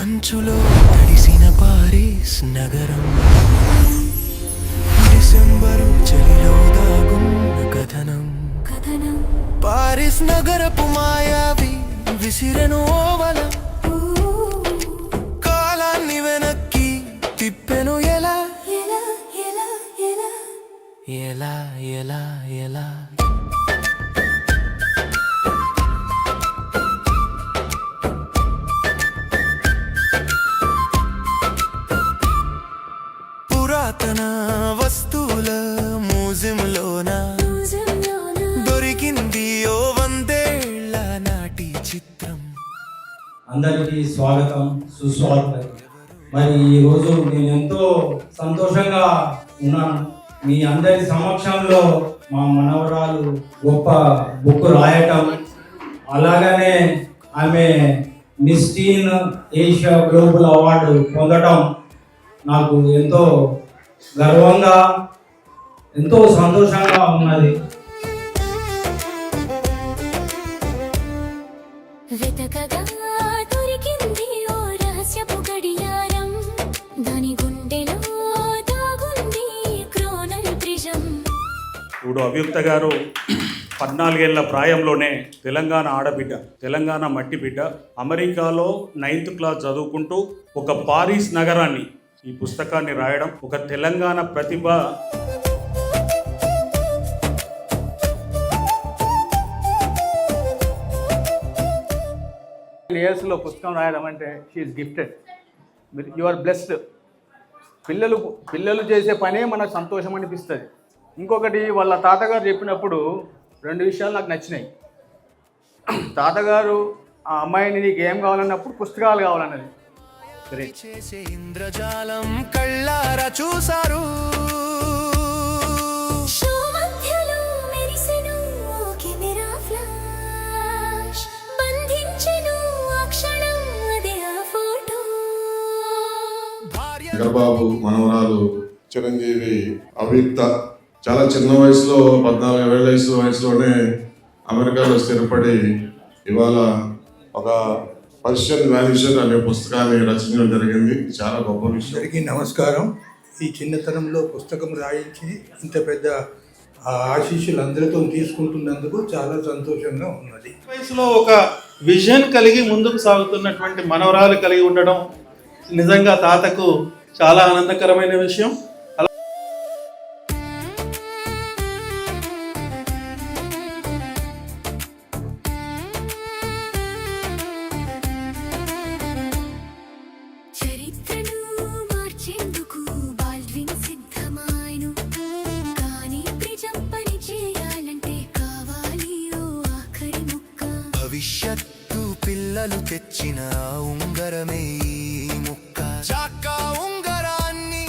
మంచులో తడిసిన పారిస్ నగరం. డిసెంబరు చలిలో దాగున్న కథనం. కథనం. పారిస్ నగరపు మాయావి విసిరెను ఓవల. కాలాన్ని వెనక్కి తిప్పెను ఎలా ఎలా ఎలా? ఎలా ఎలా ఎలా? అందరికీ స్వాగతం సుస్వాగతం. మరి ఈరోజు నేను ఎంతో సంతోషంగా ఉన్నాను. మీ అందరి సమక్షంలో మా మనవరాలు గొప్ప బుక్ రాయటం అలాగనే ఆమె మిస్టీన్ ఏషియా గ్లోబల్ అవార్డు పొందడం నాకు ఎంతో గర్వంగా ఎంతో సంతోషంగా ఉన్నది. ఇప్పుడు అవ్యుక్త గారు పద్నాలుగేళ్ళ ప్రాయంలోనే తెలంగాణ ఆడబిడ్డ తెలంగాణ మట్టి బిడ్డ. అమెరికాలో నైన్త్ క్లాస్ చదువుకుంటూ ఒక పారిస్ నగరాన్ని ఈ పుస్తకాన్ని రాయడం ఒక తెలంగాణ ప్రతిభ. ఇయర్స్లో పుస్తకం రాయడం అంటే she is gifted you are blessed పిల్లలు పిల్లలు చేసే పనే మనకు సంతోషం అనిపిస్తుంది. ఇంకొకటి వాళ్ళ తాతగారు చెప్పినప్పుడు రెండు విషయాలు నాకు నచ్చినాయి. తాతగారు ఆ అమ్మాయిని నీకు ఏం కావాలన్నప్పుడు పుస్తకాలు కావాలన్నది. చేసే ఇంద్రజాలం కళ్ళారా చూసారు చంద్రబాబు మనవరాలు చిరంజీవి అవిక్త చాలా చిన్న వయసులో పద్నాలుగు ఏళ్ళ వయసు వయసులోనే అమెరికాలో స్థిరపడి ఇవాళ ఒక పర్షియన్ వాల్యూషన్ అనే పుస్తకాన్ని రచించడం జరిగింది. చాలా గొప్ప విషయం. అందరికీ నమస్కారం. ఈ చిన్నతనంలో పుస్తకం రాయించి ఇంత పెద్ద ఆ ఆశీస్సులు అందరితో తీసుకుంటున్నందుకు చాలా సంతోషంగా ఉన్నది. వయసులో ఒక విజన్ కలిగి ముందుకు సాగుతున్నటువంటి మనవరాలు కలిగి ఉండడం నిజంగా తాతకు చాలా ఆనందకరమైన విషయం. భవిష్యత్తు పిల్లలు తెచ్చిన ఉంగరమే ముక్క. చాకా ఉంగరాన్ని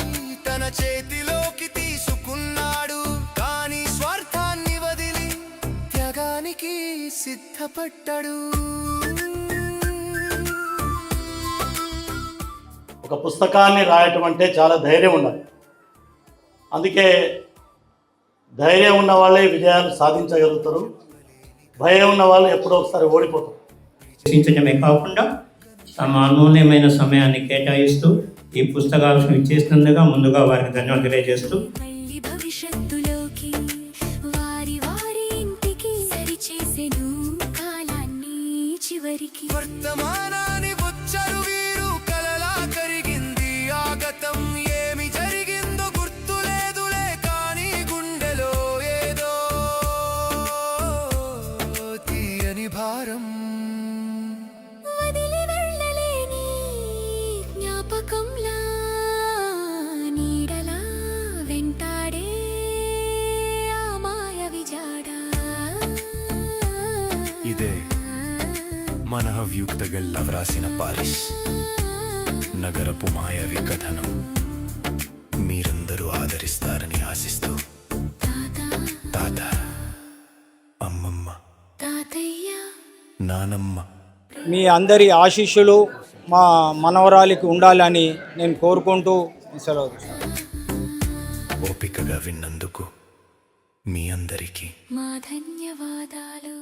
తన చేతిలోకి తీసుకున్నాడు. కానీ స్వార్థాన్ని వదిలి త్యాగానికి సిద్ధపడ్డాడు. ఒక పుస్తకాన్ని రాయటం అంటే చాలా ధైర్యం ఉండాలి. అందుకే ధైర్యం ఉన్న వాళ్ళే విజయాలు సాధించగలుగుతారు. భయం ఉన్న వాళ్ళు ఎప్పుడో ఒకసారి ఓడిపోతారు. రక్షించడమే కాకుండా తమ అమూల్యమైన సమయాన్ని కేటాయిస్తూ ఈ పుస్తకాలను ఇచ్చేసినందుగా ముందుగా వారికి ధన్యవాదాలు తెలియజేస్తూ మళ్ళీ భవిష్యత్తులోకి మన హవ్యుక్తగళ్ళ వ్రాసిన పారిస్ నగరపు మాయవి కథనం మీరందరూ ఆదరిస్తారని ఆశిస్తూ తాత అమ్మమ్మ తాతయ్య నానమ్మ మీ అందరి ఆశీస్సులు మా మనవరాలికి ఉండాలని నేను కోరుకుంటూ సెలవు. ఓపికగా విన్నందుకు మీ అందరికీ మా ధన్యవాదాలు.